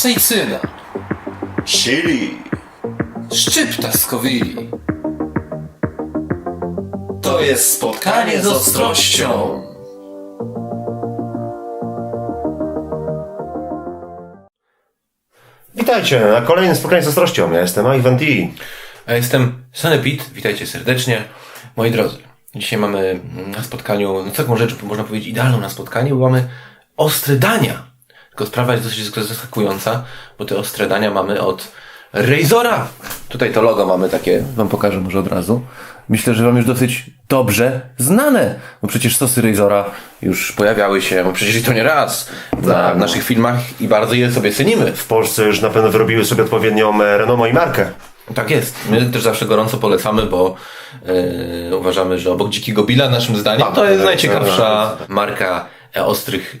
Capsaicina. Chili. Szczypta z kowili. To jest spotkanie z ostrością. Witajcie na kolejnym spotkaniu z ostrością. Ja jestem Ivan T. Ja jestem Sanepit, witajcie serdecznie. Moi drodzy, dzisiaj mamy na spotkaniu, no taką rzecz można powiedzieć idealną na spotkaniu, bo mamy ostre dania. Tylko sprawa jest dosyć zaskakująca, bo te ostre dania mamy od Razora. Tutaj to logo mamy takie, wam pokażę może od razu. Myślę, że wam już dosyć dobrze znane, bo przecież sosy Razora już pojawiały się, no przecież i to nie raz, na naszych filmach i bardzo je sobie cenimy. W Polsce już na pewno wyrobiły sobie odpowiednią e, renomę i markę. Tak jest. My też zawsze gorąco polecamy, bo e, uważamy, że obok Dzikiego Billa naszym zdaniem to jest tak, najciekawsza marka ostrych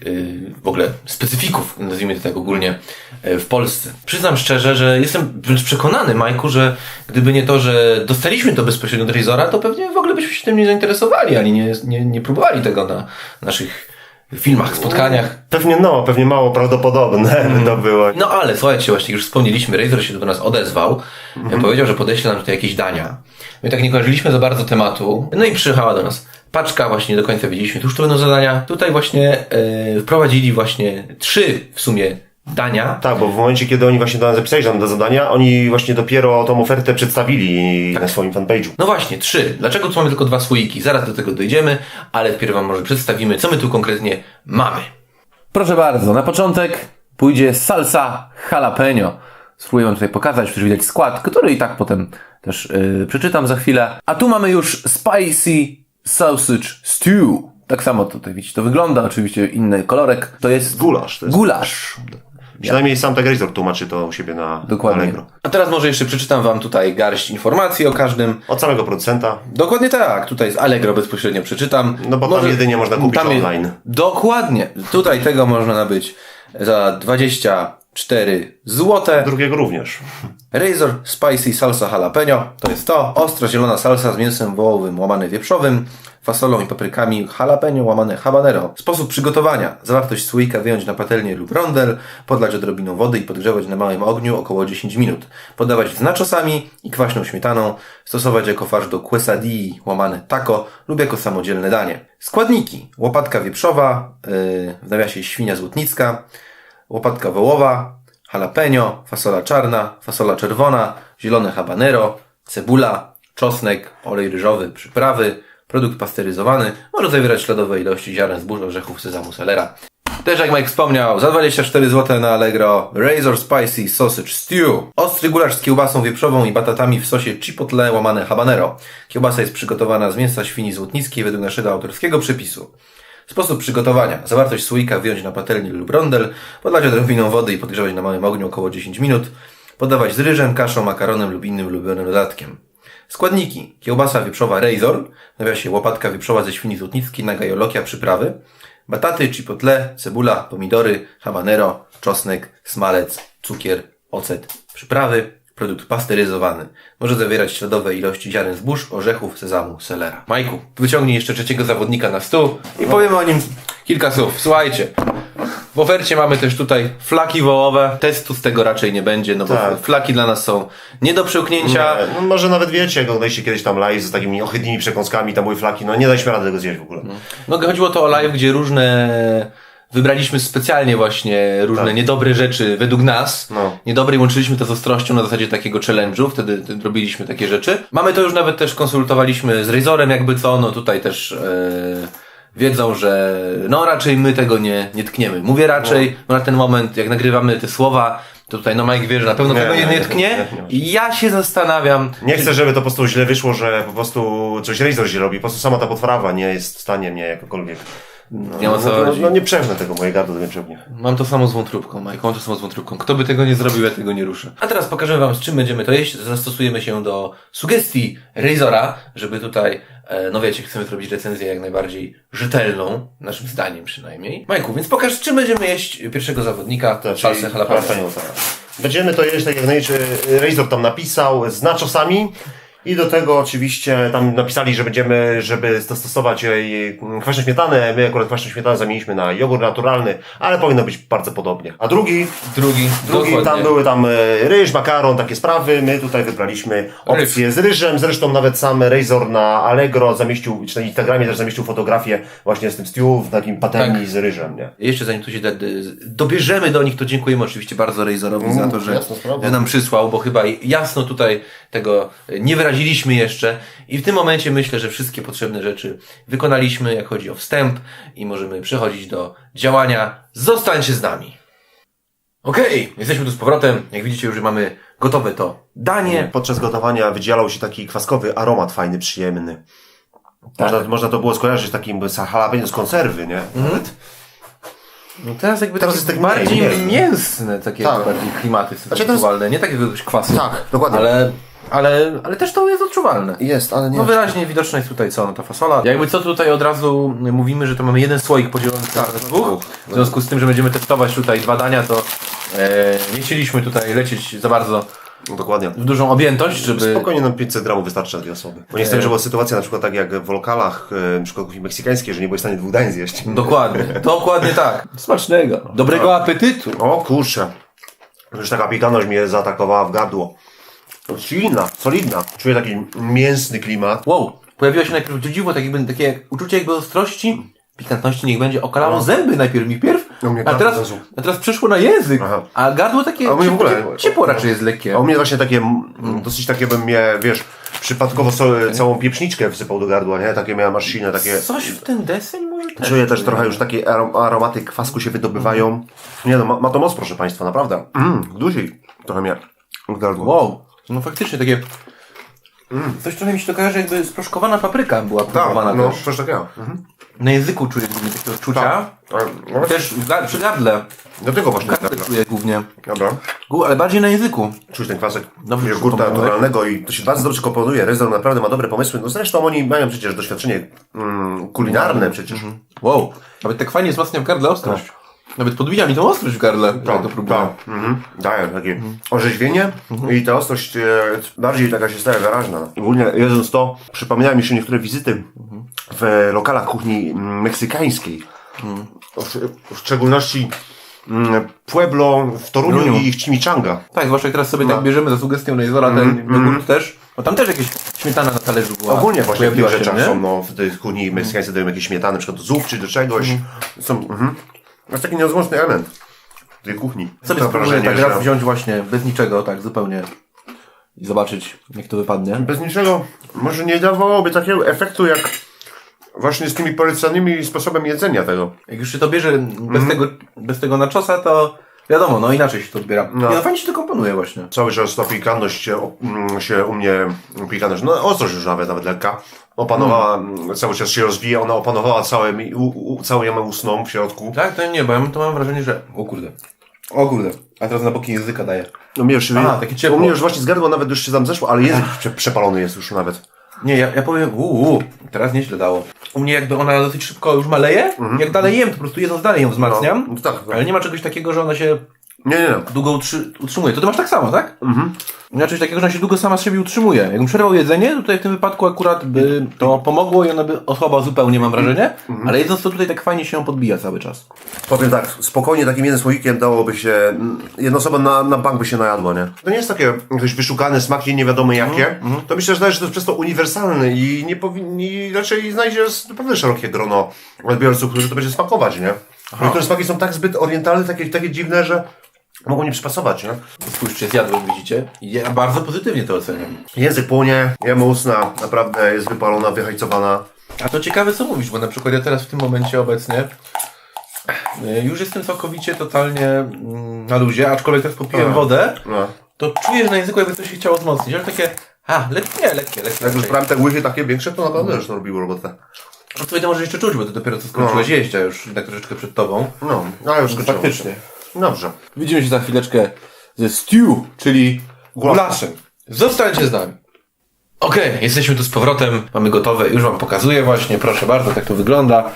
e, w ogóle specyfików, nazwijmy to tak ogólnie, e, w Polsce. Przyznam szczerze, że jestem wręcz przekonany, Majku, że gdyby nie to, że dostaliśmy to bezpośrednio od Razora, to pewnie w ogóle byśmy się tym nie zainteresowali, ani nie, nie, nie próbowali tego na naszych filmach, spotkaniach. Pewnie no, pewnie mało prawdopodobne by to było. No ale słuchajcie, właśnie już wspomnieliśmy, Razor się do nas odezwał, Mhm. powiedział, że podeśle nam tutaj jakieś dania. My tak nie kojarzyliśmy za bardzo tematu, no i przyjechała do nas paczka, właśnie nie do końca wiedzieliśmy, tuż to będą zadania. Tutaj właśnie e, wprowadzili właśnie trzy w sumie dania. Tak, bo w momencie, kiedy oni właśnie do nas zapisali nam do zadania, oni właśnie dopiero tą ofertę przedstawili Tak. na swoim fanpage'u. No właśnie, trzy. Dlaczego tu mamy tylko dwa słoiki? Zaraz do tego dojdziemy, ale wpierw wam może przedstawimy, co my tu konkretnie mamy. Proszę bardzo, na początek pójdzie salsa jalapeno. Spróbuję wam tutaj pokazać, przecież widać skład, który i tak potem też yy, przeczytam za chwilę. A tu mamy już spicy sausage stew. Tak samo tutaj widzicie, to wygląda, oczywiście inny kolorek. To jest Gulasz to jest. gulasz. Przynajmniej sam Razor tłumaczy to u siebie na Dokładnie. Allegro. A teraz może jeszcze przeczytam wam tutaj garść informacji o każdym. Od samego producenta. Dokładnie tak, tutaj z Allegro bezpośrednio przeczytam. No bo tam jedynie można kupić je- online. Dokładnie. Tutaj tego można nabyć za 24 złote. Drugiego również. Razor Spicy Salsa Jalapeno to jest to. Ostra zielona salsa z mięsem wołowym łamane wieprzowym, fasolą i paprykami jalapeno łamane habanero. Sposób przygotowania. Zawartość słoika wyjąć na patelnię lub rondel, podlać odrobiną wody i podgrzewać na małym ogniu około 10 minut. Podawać z naczosami i kwaśną śmietaną. Stosować jako farsz do quesadilli łamane taco lub jako samodzielne danie. Składniki. Łopatka wieprzowa, yy, w nawiasie świnia złotnicka, łopatka wołowa, jalapeno, fasola czarna, fasola czerwona, zielone habanero, cebula, czosnek, olej ryżowy, przyprawy, produkt pasteryzowany, może zawierać śladowe ilości ziaren zbóż, orzechów, sezamu, selera. Też jak Mike wspomniał, za 24 zł na Allegro Razor Spicy Sausage Stew. Ostry gulasz z kiełbasą wieprzową i batatami w sosie chipotle łamane habanero. Kiełbasa jest przygotowana z mięsa świni złotnickiej według naszego autorskiego przepisu. Sposób przygotowania. Zawartość słoika wyjąć na patelni lub rondel, podlać odrobiną wody i podgrzewać na małym ogniu około 10 minut. Podawać z ryżem, kaszą, makaronem lub innym ulubionym dodatkiem. Składniki. Kiełbasa wieprzowa Razor, nawiasie łopatka wieprzowa ze świni złotnickiej na gajolokia przyprawy. Bataty, chipotle, cebula, pomidory, habanero, czosnek, smalec, cukier, ocet, przyprawy. Produkt pasteryzowany. Może zawierać śladowe ilości ziaren zbóż, orzechów, sezamu, selera. Majku, wyciągnij jeszcze trzeciego zawodnika na stół i powiemy o nim kilka słów. Słuchajcie, w ofercie mamy też tutaj flaki wołowe. Testu z tego raczej nie będzie, no bo Tak. flaki dla nas są nie do przełknięcia. Nie, no może nawet wiecie, jak oglądaliście kiedyś tam live z takimi ohydnymi przekąskami, tam były flaki, no nie daliśmy rady tego zjeść w ogóle. No chodziło to o live, gdzie różne wybraliśmy specjalnie właśnie różne Tak. niedobre rzeczy według nas. No. Niedobre i łączyliśmy to z ostrością na zasadzie takiego challenge'u, wtedy robiliśmy takie rzeczy. Mamy to już nawet też konsultowaliśmy z Razorem jakby co, no tutaj też e, wiedzą, że no raczej my tego nie, nie tkniemy. Mówię raczej, bo na ten moment jak nagrywamy te słowa, to tutaj no Mike wie, że na pewno Nie, tego nie, nie, nie nie, tknie. nie, nie, nie. I ja się zastanawiam, Nie chcę, żeby to po prostu źle wyszło, że po prostu coś Razor źle robi. Po prostu sama ta potwora nie jest w stanie mnie jakokolwiek. No, Nie ma co no, no, no nie przewnę tego, moje gardło nie przewnie. Mam to samo z wątróbką, Mike. Mam to samo z wątróbką. Kto by tego nie zrobił, ja tego nie ruszę. A teraz pokażę Wam, z czym będziemy to jeść. Zastosujemy się do sugestii Razora, żeby tutaj, e, no wiecie, chcemy zrobić recenzję jak najbardziej rzetelną, naszym zdaniem przynajmniej. Majku, więc pokaż, z czym będziemy jeść pierwszego zawodnika, To znaczy, salsę jalapeno. jalapeno. Będziemy to jeść, tak jak najczęściej Razor tam napisał, z nachosami I do tego oczywiście tam napisali, że będziemy, żeby dostosować jej mm, kwaśną śmietanę. My akurat kwaśną śmietanę zamieniliśmy na jogurt naturalny, ale powinno być bardzo podobnie. A drugi, Drugi, drugi tam były tam e, ryż, makaron, takie sprawy. My tutaj wybraliśmy opcję z ryżem. Zresztą nawet sam Razor na Allegro zamieścił, czy na Instagramie też zamieścił fotografię właśnie z tym stew w takim patelni z ryżem, nie? Jeszcze zanim tu się dobierzemy do nich, to dziękujemy oczywiście bardzo Razorowi za to, że, że nam przysłał, bo chyba jasno tutaj tego nie wyraziliśmy jeszcze. I w tym momencie myślę, że wszystkie potrzebne rzeczy wykonaliśmy, jak chodzi o wstęp i możemy przechodzić do działania. Zostańcie z nami. Okej, jesteśmy tu z powrotem. Jak widzicie, już mamy gotowe to danie. Podczas gotowania wydzielał się taki kwaskowy aromat fajny, przyjemny. Można, można to było skojarzyć z takim jalapeno z konserwy, nie? Nawet. No teraz jakby Teraz jest tak bardziej mniej, mięsne, takie Tak. bardziej klimaty sensualne, nie takiego jakiegoś kwasu. Tak, dokładnie. Ale, ale, ale też to jest odczuwalne. Jest, ale nie. No wyraźnie widoczna jest tutaj co, no ta fasola. Jakby co tutaj od razu mówimy, że to mamy jeden słoik podzielony tak, na dwóch. W związku z tym, że będziemy testować tutaj dwa dania, to e, nie chcieliśmy tutaj lecieć za bardzo No, dokładnie. w dużą objętość, żeby... Spokojnie nam 500 gramów wystarczy na dwie osoby. Bo nie chcę, żeby była sytuacja na przykład tak jak w lokalach, e, na przykład kuchni meksykańskiej, że nie byłeś w stanie dwóch dań zjeść. Dokładnie, dokładnie tak. Smacznego. Dobrego apetytu. O kurczę. Już taka piekanność mnie zaatakowała w gardło. Silna, solidna. Czuję taki mięsny klimat. Wow, pojawiło się najpierw dziwo, tak jakby, takie uczucie jakby ostrości, pikantności niech będzie, okalało zęby najpierw mi pierw, No a teraz, a teraz przeszło na język, Aha. a gardło takie, A w ogóle- ciepło, ciepło raczej jest lekkie. A u mnie właśnie takie, mm, dosyć takie bym mnie, wiesz, przypadkowo so, całą pieprzniczkę wsypał do gardła, nie? Takie miałem aż silne, takie... Coś w ten deseń może też. Czuję też trochę już takie arom- aromaty kwasku się wydobywają. Nie no, ma, ma to moc, proszę Państwa, naprawdę. Mm, duzi trochę mnie gardło. Wow, no faktycznie takie... Coś trochę mi się to kojarzy, jakby sproszkowana papryka była Tak, próbowana no, też. coś takiego. Mhm. Na języku czuję głównie takie odczucia. Tak. No, Też w ga- przy gardle. do tego właśnie. Gardle Dobra. czuję głównie. Dobra. Gu- Ale bardziej na języku. Czuć ten kwasek Dobrze jogurta przypomniałeś. naturalnego i to się bardzo dobrze komponuje. Rezor naprawdę ma dobre pomysły. No zresztą oni mają przecież doświadczenie mm, kulinarne przecież. Wow, nawet tak fajnie wzmacnia w gardle ostrość. Nawet podbija mi tą ostrość w gardle, jak to próbuję. tak. Mhm. Daje takie orzeźwienie i ta ostrość e, bardziej taka się staje wyraźna. Ogólnie jedząc to, przypominają mi się niektóre wizyty w lokalach kuchni mm, meksykańskiej. W, w szczególności mm, Pueblo w Toruniu Toruniu. i w Chimichanga. Tak, zwłaszcza jak teraz sobie No. tak bierzemy za sugestią Razora Mhm, ten jogurt też. No tam też jakieś śmietana na talerzu była. Ogólnie właśnie w tych rzeczach nie? są, no, w tej kuchni meksykańskiej dają jakieś śmietany, na przykład do zup czy do czegoś. Są, mhm. Jest taki nierozłączny element tej kuchni. Sobie spróbuję tak że- raz wziąć właśnie bez niczego, tak zupełnie i zobaczyć jak to wypadnie. Bez niczego może nie dawałoby takiego efektu jak właśnie z tymi polecanymi sposobem jedzenia tego. Jak już się to bierze bez, tego, bez tego nachos'a, to wiadomo, no inaczej się to odbiera. No. No. no fajnie się to komponuje właśnie. Cały czas ta pikantność się, mm, się u mnie, pikantność, no ostrość już nawet, nawet lekka, opanowała, mm, cały czas się rozwija, ona opanowała całe, u, u, całą jamę ustną w środku. Tak, to nie, bo ja to mam wrażenie, że... O kurde. O kurde. A teraz na boki języka daję. No mnie już, A, takie ciepło. u mnie już właśnie z gardła nawet już się tam zeszło, ale język prze, przepalony jest już nawet. Nie, ja, ja powiem, uuu, teraz nieźle dało. U mnie jakby ona dosyć szybko już maleje, jak dalej jem, to po prostu jedząc dalej ją wzmacniam, Mhm. No, tak, tak. ale nie ma czegoś takiego, że ona się Nie, nie, nie. długo utrzy, utrzymuje. To ty masz tak samo, tak? Mhm. Ma czegoś takiego, że ona się długo sama z siebie utrzymuje. Jakbym przerwał jedzenie, to tutaj w tym wypadku akurat by to pomogło i ona by oschła zupełnie, mam wrażenie, ale jedząc to tutaj tak fajnie się ją podbija cały czas. Powiem tak, spokojnie takim jednym słoikiem dałoby się, mm, jedna osoba na, na bank by się najadła, nie? To nie jest takie jakieś wyszukane smaki, nie wiadomo jakie. To myślę, że to jest przez to uniwersalne i nie powinni, raczej znajdziesz naprawdę szerokie grono odbiorców, którzy to będzie smakować, nie? Niektóre smaki są tak zbyt orientalne, takie, takie dziwne, że mogą nie przypasować, nie? Spójrzcie, zjadłem, widzicie? Ja bardzo pozytywnie to oceniam. Język płonie, jemy ustna, naprawdę jest wypalona, wyhajcowana. A to ciekawe co mówisz, bo na przykład ja teraz w tym momencie obecnie e, już jestem całkowicie totalnie mm, na luzie, aczkolwiek teraz popiłem wodę, No. to czuję, że na języku jakby coś się chciało wzmocnić, ale takie, a, lekkie, lekkie, lekkie. Jak już brałem te łychy takie większe, to naprawdę już to robiło robotę. No to może jeszcze czuć, bo ty dopiero co skończyłeś jeść, a już tak troszeczkę przed tobą. No, ale już skończyłem. Faktycznie. Dobrze. Widzimy się za chwileczkę ze stew, czyli gulaszem. Zostańcie z nami. Okej, jesteśmy tu z powrotem, mamy gotowe, już wam pokazuję właśnie, proszę bardzo, tak to wygląda.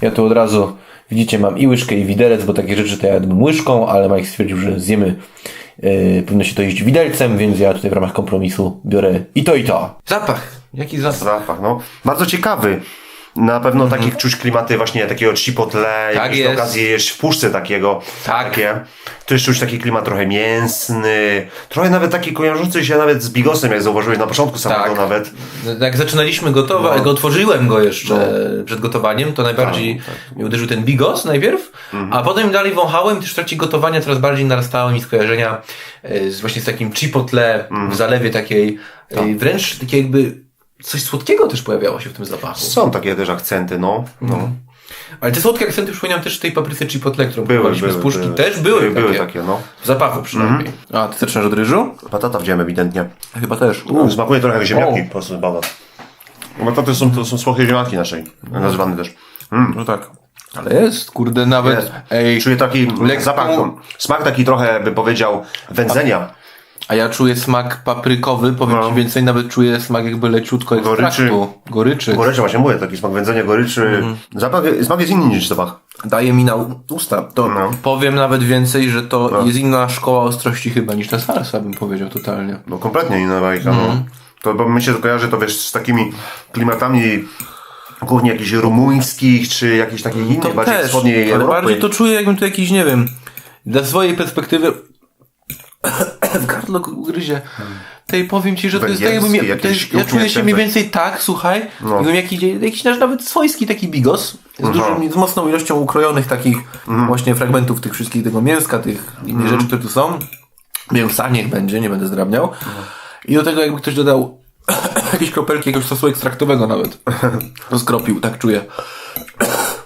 Ja tu od razu, widzicie, mam i łyżkę i widelec, bo takie rzeczy to ja jadłbym łyżką, ale Mike stwierdził, że zjemy yy, powinno się to iść widelcem, więc ja tutaj w ramach kompromisu biorę i to i to. Zapach. Jaki zapach? Zapach, no. Bardzo ciekawy. Na pewno takich czuć klimaty właśnie takiego chipotle, Tak jakieś jest. okazję jeść w puszce takiego. Tak. Takie. Tu jest czuć taki klimat trochę mięsny, trochę nawet taki kojarzący się nawet z bigosem, jak zauważyłeś na początku samego Tak. nawet. Jak zaczynaliśmy gotować, jak otworzyłem go jeszcze No. przed gotowaniem, to najbardziej Tak, mnie uderzył ten bigos najpierw, Mhm. a potem dalej wąchałem też w trakcie gotowania coraz bardziej narastały mi skojarzenia e, z właśnie z takim chipotle Mhm. w zalewie takiej, Tak. e, wręcz takie jakby coś słodkiego też pojawiało się w tym zapachu. Są takie też akcenty, no. no. Ale te słodkie akcenty przypominam też w tej papryce chipotle, którą Były, były, z puszki, były. też były, były, takie, były takie, no. w zapachu przynajmniej. A, ty zaczynasz od ryżu? Patata wziąłem ewidentnie. Chyba też. Smakuje trochę jak ziemniaki O. po prostu baba. Bataty są, to są słodkie ziemniaki naszej, nazywane też. No tak. Ale jest, kurde, nawet, Jest. ej, Czuję taki lekką- zapach, smak taki trochę, bym powiedział, wędzenia. A ja czuję smak paprykowy, powiem No. ci więcej, nawet czuję smak jakby leciutko Goryczy. ekstraktu. Goryczy. Goryczy właśnie mówię, taki smak wędzenia, goryczy. Mhm. Zapach, smak jest inny niż zapach. Daje mi na usta. To No. powiem nawet więcej, że to jest inna szkoła ostrości chyba niż ta salsa, bym powiedział totalnie. No kompletnie inna bajka, Mhm. no. To bo mi się to kojarzy to wiesz z takimi klimatami kuchni jakichś rumuńskich, czy jakichś takich innych, bardziej też, wschodniej Europy. bardziej to czuję jakbym tu jakiś, nie wiem, dla swojej perspektywy w gardlo gryzie. Tej powiem ci, że to jest tak jakbym, ja, Węgierski, to jest, ja czuję się mniej więcej tak, słuchaj, No. jakiś, jakiś nasz nawet swojski taki bigos, z, Aha. dużym, z mocną ilością ukrojonych takich Mhm. właśnie fragmentów tych wszystkich, tego mięska, tych innych rzeczy, które tu są. Mięsa niech będzie, nie będę zdrabniał. Mhm. I do tego jakby ktoś dodał jakieś kropelki jakiegoś sosu ekstraktowego nawet. Rozkropił, tak czuję.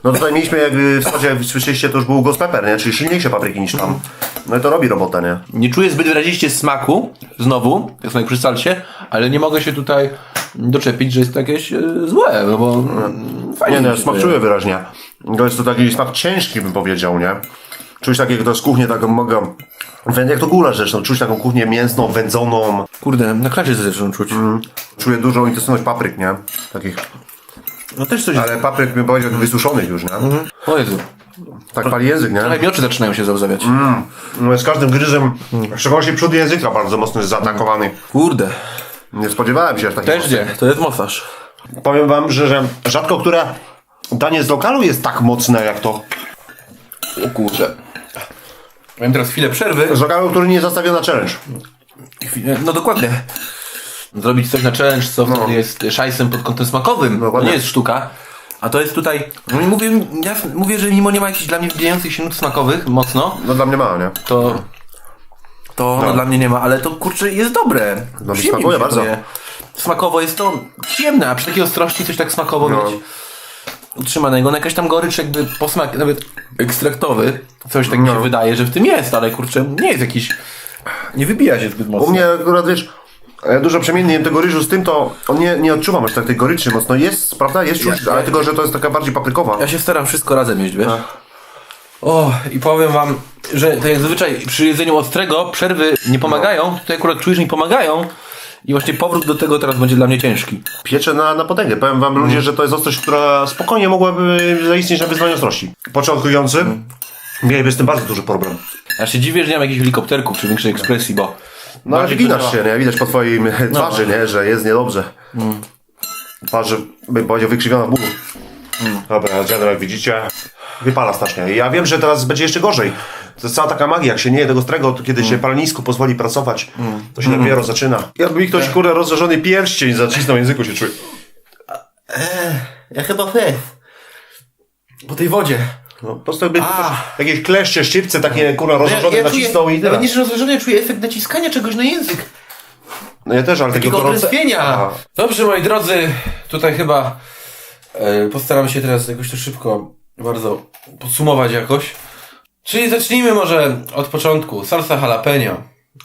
No tutaj mieliśmy, jak w wschodzie, jak słyszeliście, to już był ghost pepper, nie? Czyli silniejsze papryki niż tam. No i to robi robotę, nie? Nie czuję zbyt wyraziście smaku, znowu, jak przy salsie, ale nie mogę się tutaj doczepić, że jest to jakieś e, złe, no bo mm, fajnie Nie, mi nie, się smak czuję wyraźnie. To jest to taki smak ciężki, bym powiedział, nie? Czuć takiego, to jest kuchnię taką, mogę... wę- Jak to gulasz zresztą, czuć taką kuchnię mięsną, wędzoną. Kurde, na klasie zaczynam czuć. Czuję dużą intensywność papryk, nie? Takich. No też coś... Ale papryk, bym powiedział, wysuszonych już, nie? O Jezu, Tak pali język, nie? ale mi oczy zaczynają się załzawiać. No, z każdym gryzem, w szczególności przód języka bardzo mocno jest zaatakowany. Kurde, Nie spodziewałem się aż takiego. też gdzie, to jest mocarz. Powiem wam, że, że rzadko które danie z lokalu jest tak mocne jak to. O kurde. Mam teraz chwilę przerwy. Z lokalu, który nie jest zastawiony na challenge. Chwilę- No dokładnie. Zrobić coś na challenge, co wtedy jest szajsem pod kątem smakowym. To Dokładnie. nie jest sztuka. A to jest tutaj. No i mówię, ja mówię, że mimo nie ma jakichś dla mnie wbijających się nut smakowych mocno, No dla mnie mało, nie? to. To no. dla mnie nie ma, ale to kurczę jest dobre. No mi Przyjemnie smakuje bardzo. to je. Smakowo jest to przyjemne, a przy takiej ostrości coś tak smakowo No. mieć utrzymanego. No jakaś tam gorycz jakby posmak nawet ekstraktowy. Coś tak mi No. się wydaje, że w tym jest, ale kurczę nie jest jakiś... Nie wybija się zbyt mocno. U mnie akurat wiesz, ja dużo przemiennie tego ryżu z tym, to on nie, nie odczuwam aż tak tej goryczy mocno. Jest, prawda? Jest czuć, ale tylko, że to jest taka bardziej paprykowa. Ja się staram wszystko razem jeść, wiesz? O, i powiem wam, że tak jak zazwyczaj przy jedzeniu ostrego przerwy nie pomagają, tutaj akurat czuję, że mi pomagają i właśnie powrót do tego teraz będzie dla mnie ciężki. Pieczę na, na potęgę. Powiem wam ludzie, że to jest ostrość, która spokojnie mogłaby zaistnieć na wyzwanie ostrości. Początkujący mieliby z tym bardzo duży problem. Ja się dziwię, że nie mam jakichś helikopterków czy większej ekspresji, bo... No ale wyginasz się, nie? Widać po twoim twarzy, nie? Że jest niedobrze. Twarz, bym powiedział, wykrzywiona w bólu. Dobra, dziadek, jak widzicie, wypala strasznie. Ja wiem, że teraz będzie jeszcze gorzej. To jest cała taka magia, jak się nie je tego ostrego, to kiedy się palnisku pozwoli pracować, to się dopiero zaczyna. Jakby mi ktoś, kurde, rozżarzony pierścień zacisnął języku się czuje. Ja chyba fest. Po tej wodzie. No, po prostu jakby A. jakieś kleszcze, szczypce takie, kurwa, rozżarzone nacisnął i tyle. nawet nie, że rozważone, czuję efekt naciskania czegoś na język. No ja też, ale takiego gorące... Dobrze, moi drodzy, tutaj chyba e, postaram się teraz jakoś to szybko bardzo podsumować jakoś. Czyli zacznijmy może od początku. Salsa jalapeno.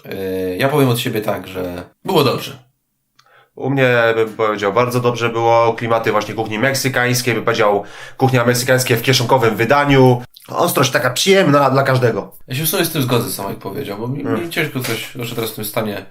E, ja powiem od siebie tak, że było dobrze. U mnie bym powiedział bardzo dobrze było klimaty właśnie kuchni meksykańskiej, bym powiedział kuchnia meksykańskie w kieszonkowym wydaniu. Ostrość taka przyjemna dla każdego. Ja się w sumie z tym zgodzę, sam jak powiedział, bo mi, mi ciężko coś, zwłaszcza teraz w tym stanie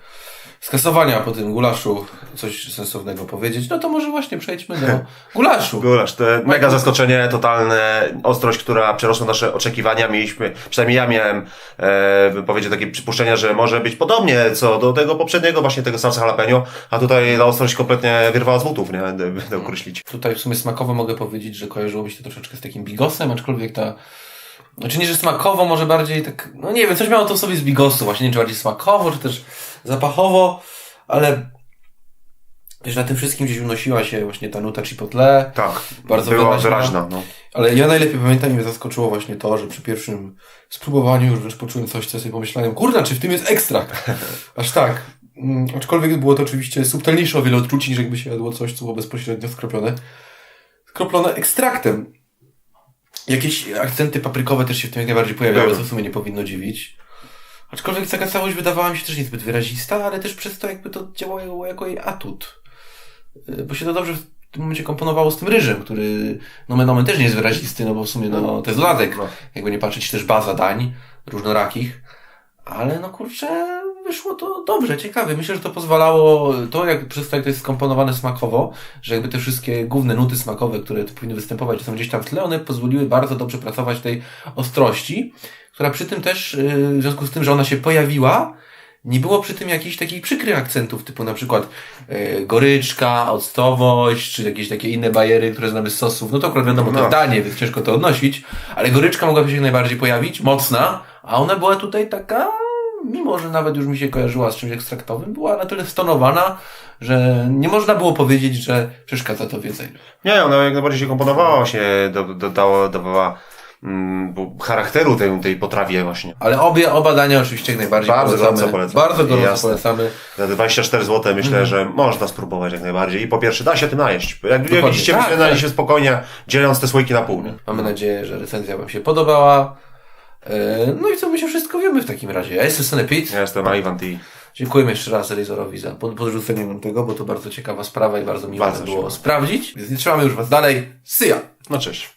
skasowania po tym gulaszu coś sensownego powiedzieć, no to może właśnie przejdźmy do gulaszu. Gulasz, to mega zaskoczenie, totalne, ostrość, która przerosła nasze oczekiwania. Mieliśmy, przynajmniej ja miałem, e, bym powiedział, takie przypuszczenia, że może być podobnie co do tego poprzedniego, właśnie tego salsa jalapeno, a tutaj ta ostrość kompletnie wyrwała z butów, nie? Będę określić. Tutaj w sumie smakowo mogę powiedzieć, że kojarzyło mi się to troszeczkę z takim bigosem, aczkolwiek ta... Znaczy nie, że smakowo, może bardziej tak... No nie wiem, coś miało to w sobie z bigosu właśnie, nie czy bardziej smakowo, czy też zapachowo, ale... Wiesz, na tym wszystkim gdzieś unosiła się właśnie ta nuta chipotle. Tak, Bardzo była wyraźna. wyraźna. no. Ale ja najlepiej pamiętam i mnie zaskoczyło właśnie to, że przy pierwszym spróbowaniu już wręcz poczułem coś, co sobie pomyślałem, kurna, czy w tym jest ekstrakt? Aż tak. Mm, aczkolwiek było to oczywiście subtelniejsze o wiele odczuć, niż jakby się jadło coś, co było bezpośrednio skropione. Skroplone ekstraktem. Jakieś akcenty paprykowe też się w tym jak najbardziej pojawiały, co w sumie nie powinno dziwić. Aczkolwiek taka całość wydawała mi się też niezbyt wyrazista, ale też przez to jakby to działało jako jej atut. Y, Bo się to dobrze w tym momencie komponowało z tym ryżem, który nomen omen też nie jest wyrazisty, no bo w sumie no, to jest dodatek. No. Jakby nie patrzeć też baza dań różnorakich. Ale no kurczę, wyszło to dobrze, ciekawie. Myślę, że to pozwalało, to jak przez to jak to jest skomponowane smakowo, że jakby te wszystkie główne nuty smakowe, które powinny występować, są gdzieś tam w tle, one pozwoliły bardzo dobrze pracować tej ostrości, która przy tym też, yy, w związku z tym, że ona się pojawiła, nie było przy tym jakichś takich przykrych akcentów, typu na przykład yy, goryczka, octowość, czy jakieś takie inne bajery, które znamy z sosów. No to akurat wiadomo, to No. jest danie, więc ciężko to odnosić, ale goryczka mogłaby się jak najbardziej pojawić, mocna, a ona była tutaj taka, mimo że nawet już mi się kojarzyła z czymś ekstraktowym, była na tyle stonowana, że nie można było powiedzieć, że przeszkadza to w jedzeniu. Nie, ona jak najbardziej się komponowała, się do, dodała, dawała mm, charakteru tej, tej potrawie właśnie. Ale obie, oba dania oczywiście jak najbardziej Bardzo polecamy. gorąco polecam. Bardzo gorąco Jasne. polecamy. Za 24 zł myślę, że można spróbować jak najbardziej. I po pierwsze, da się tym najeść. Jak Dokładnie. widzicie, Tak, myślę, tak. się spokojnie, dzieląc te słoiki na pół. Mamy nadzieję, że recenzja Wam się podobała. E, No i co my się wszystko wiemy w takim razie. Ja jestem Senepit. Ja jestem Ivan T. Dziękujemy jeszcze raz Razorowi za pod- podrzucenie nam tego, bo to bardzo ciekawa sprawa i bardzo miło Bardzo było sprawdzić. Więc nie trzymamy już Was dalej. Ya! No cześć.